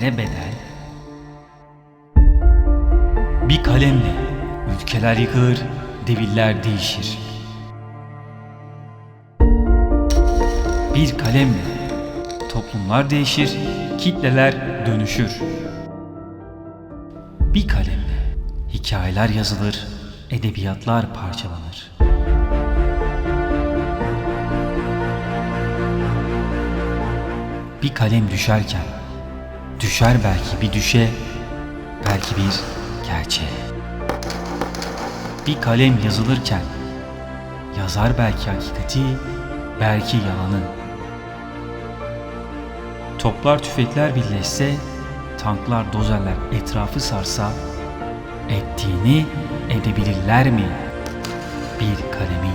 nelere bedel? Bir kalemle ülkeler yıkılır, deviller değişir. Bir kalemle toplumlar değişir, kitleler dönüşür. Bir kalemle hikayeler yazılır, edebiyatlar parçalanır. Bir kalem düşerken düşer belki bir düşe, belki bir gerçeğe. Bir kalem yazılırken yazar belki hakikati, belki yalanı. Toplar tüfekler birleşse, tanklar dozerler etrafı sarsa, ettiğini edebilirler mi? Bir kalemin